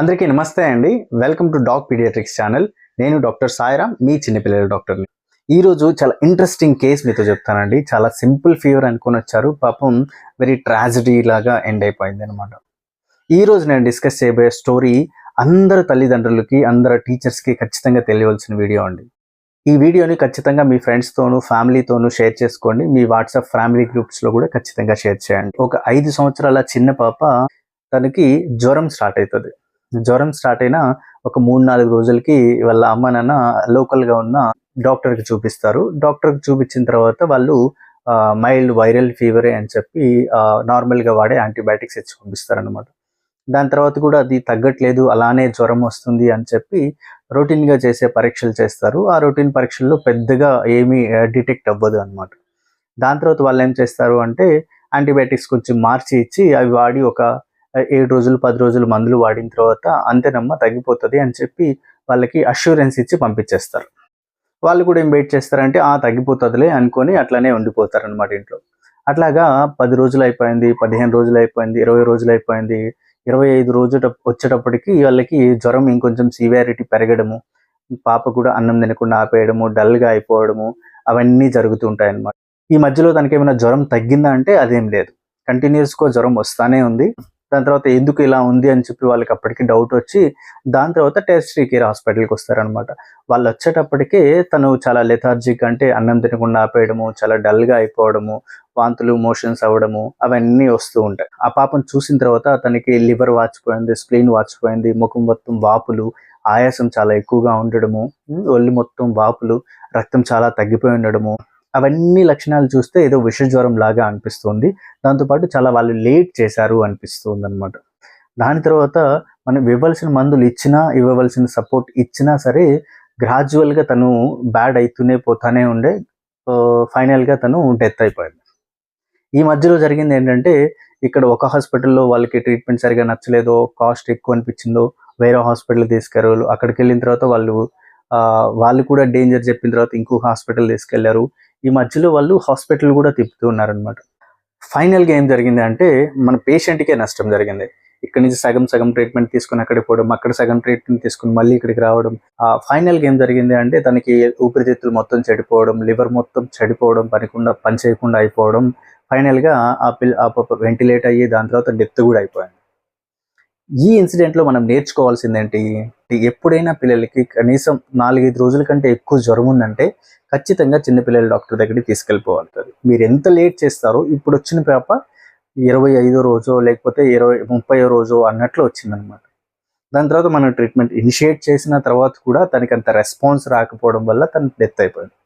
అందరికీ నమస్తే అండి. Welcome to doc paediatrics channel నేను డాక్టర్ సాయిరామ్ మీ చిన్నపిల్లల డాక్టర్ని. ఈ రోజు చాలా ఇంట్రెస్టింగ్ కేస్ మీతో చెప్తానండి. చాలా సింపుల్ ఫీవర్ అనుకొని వచ్చారు. పాపం వెరీ ట్రాజడీ లాగా ఎండ్ అయిపోయింది అనమాట ఈ రోజు నేను డిస్కస్ చేయబోయే స్టోరీ అందరు తల్లిదండ్రులకి అందరు టీచర్స్కి ఖచ్చితంగా తెలియవలసిన వీడియో అండి. ఈ వీడియోని ఖచ్చితంగా మీ ఫ్రెండ్స్తోనూ ఫ్యామిలీతోనూ షేర్ చేసుకోండి. మీ వాట్సాప్ ఫ్యామిలీ గ్రూప్స్లో కూడా ఖచ్చితంగా షేర్ చేయండి. ఒక ఐదు సంవత్సరాల చిన్న పాప తనకి జ్వరం స్టార్ట్ అవుతుంది. జ్వరం స్టార్ట్ అయిన ఒక మూడు నాలుగు రోజులకి వాళ్ళ అమ్మ నాన్న లోకల్గా ఉన్న డాక్టర్కి చూపిస్తారు. డాక్టర్కి చూపించిన తర్వాత వాళ్ళు మైల్డ్ వైరల్ ఫీవరే అని చెప్పి నార్మల్గా వాడే యాంటీబయాటిక్స్ ఇచ్చి పంపిస్తారు అనమాట దాని తర్వాత కూడా అది తగ్గట్లేదు అలానే జ్వరం వస్తుంది అని చెప్పి రొటీన్గా చేసే పరీక్షలు చేస్తారు. ఆ రొటీన్ పరీక్షల్లో పెద్దగా ఏమీ డిటెక్ట్ అవ్వదు అనమాట దాని తర్వాత వాళ్ళు ఏం చేస్తారు అంటే యాంటీబయాటిక్స్ కొంచెం మార్చి ఇచ్చి అవి వాడి ఒక ఏడు రోజులు పది రోజులు మందులు వాడిన తర్వాత అంతేనమ్మా తగ్గిపోతుంది అని చెప్పి వాళ్ళకి అష్యూరెన్స్ ఇచ్చి పంపించేస్తారు. వాళ్ళు కూడా ఏం వెయిట్ చేస్తారంటే ఆ తగ్గిపోతుందిలే అనుకొని అట్లానే ఉండిపోతారు అనమాట ఇంట్లో. అట్లాగా పది రోజులు అయిపోయింది పదిహేను రోజులు అయిపోయింది ఇరవై రోజులు అయిపోయింది ఇరవై ఐదు రోజుల వచ్చేటప్పటికి వాళ్ళకి జ్వరం ఇంకొంచెం సివియారిటీ పెరగడము పాప కూడా అన్నం తినకుండా ఆపేయడము డల్గా అయిపోవడము అవన్నీ జరుగుతూ ఉంటాయి అన్నమాట ఈ మధ్యలో తనకి ఏమైనా జ్వరం తగ్గిందా అంటే అదేం లేదు. కంటిన్యూస్గా జ్వరం వస్తానే ఉంది. దాని తర్వాత ఎందుకు ఇలా ఉంది అని చెప్పి వాళ్ళకి అప్పటికి డౌట్ వచ్చి దాని తర్వాత టెస్ట్ కేర్ హాస్పిటల్కి వస్తారనమాట వాళ్ళు వచ్చేటప్పటికే తను చాలా లెథార్జిక్ అంటే అన్నం తినకుండా ఆపేయడము చాలా డల్గా అయిపోవడము వాంతులు మోషన్స్ అవ్వడము అవన్నీ వస్తూ ఉంటాయి. ఆ పాపను చూసిన తర్వాత తనకి లివర్ వాచిపోయింది స్ప్లీన్ వాచిపోయింది ముఖం మొత్తం వాపులు ఆయాసం చాలా ఎక్కువగా ఉండడము ఒళ్ళు మొత్తం వాపులు రక్తం చాలా తగ్గిపోయి ఉండడము అవన్నీ లక్షణాలు చూస్తే ఏదో విష జ్వరం లాగా అనిపిస్తుంది. దాంతోపాటు చాలా వాళ్ళు లేట్ చేశారు అనిపిస్తుంది అనమాట దాని తర్వాత మనం ఇవ్వాల్సిన మందులు ఇచ్చినా ఇవ్వవలసిన సపోర్ట్ ఇచ్చినా సరే గ్రాడ్యువల్గా తను బ్యాడ్ అవుతూనే పోతానే ఉండే ఫైనల్గా తను డెత్ అయిపోయింది. ఈ మధ్యలో జరిగింది ఏంటంటే ఇక్కడ ఒక హాస్పిటల్లో వాళ్ళకి ట్రీట్మెంట్ సరిగా నచ్చలేదో కాస్ట్ ఎక్కువ అనిపించిందో వేరే హాస్పిటల్ తీసుకెళ్ళారు అక్కడికి వెళ్ళిన తర్వాత వాళ్ళు వాళ్ళు కూడా డేంజర్ చెప్పిన తర్వాత ఇంకో హాస్పిటల్ తీసుకెళ్ళారు. ఈ మధ్యలో వాళ్ళు హాస్పిటల్ కూడా తిప్పుతూ ఉన్నారనమాట ఫైనల్గా ఏం జరిగింది అంటే మన పేషెంట్కే నష్టం జరిగింది. ఇక్కడ నుంచి సగం సగం ట్రీట్మెంట్ తీసుకుని అక్కడికి పోవడం అక్కడ సగం ట్రీట్మెంట్ తీసుకుని మళ్ళీ ఇక్కడికి రావడం. ఆ ఫైనల్గా ఏం జరిగింది అంటే తనకి ఊపిరితిత్తులు మొత్తం చెడిపోవడం లివర్ మొత్తం చెడిపోవడం పనికుండా పని చేయకుండా అయిపోవడం. ఫైనల్గా ఆ పిల్ల ఆ పాప వెంటిలేట్ అయ్యి దాని తర్వాత డెత్ కూడా అయిపోయింది. ఈ ఇన్సిడెంట్లో మనం నేర్చుకోవాల్సింది ఏంటి ఎప్పుడైనా పిల్లలకి కనీసం నాలుగైదు రోజుల కంటే ఎక్కువ జ్వరం ఉందంటే ఖచ్చితంగా చిన్నపిల్లల డాక్టర్ దగ్గరికి తీసుకెళ్ళిపోవాలి. మీరు ఎంత లేట్ చేస్తారో ఇప్పుడు వచ్చిన పాప ఇరవై ఐదో రోజో లేకపోతే ఇరవై ముప్పై రోజో అన్నట్లు వచ్చిందనమాట. దాని తర్వాత మనం ట్రీట్మెంట్ ఇనిషియేట్ చేసిన తర్వాత కూడా తనకి అంత రెస్పాన్స్ రాకపోవడం వల్ల తను డెత్ అయిపోయింది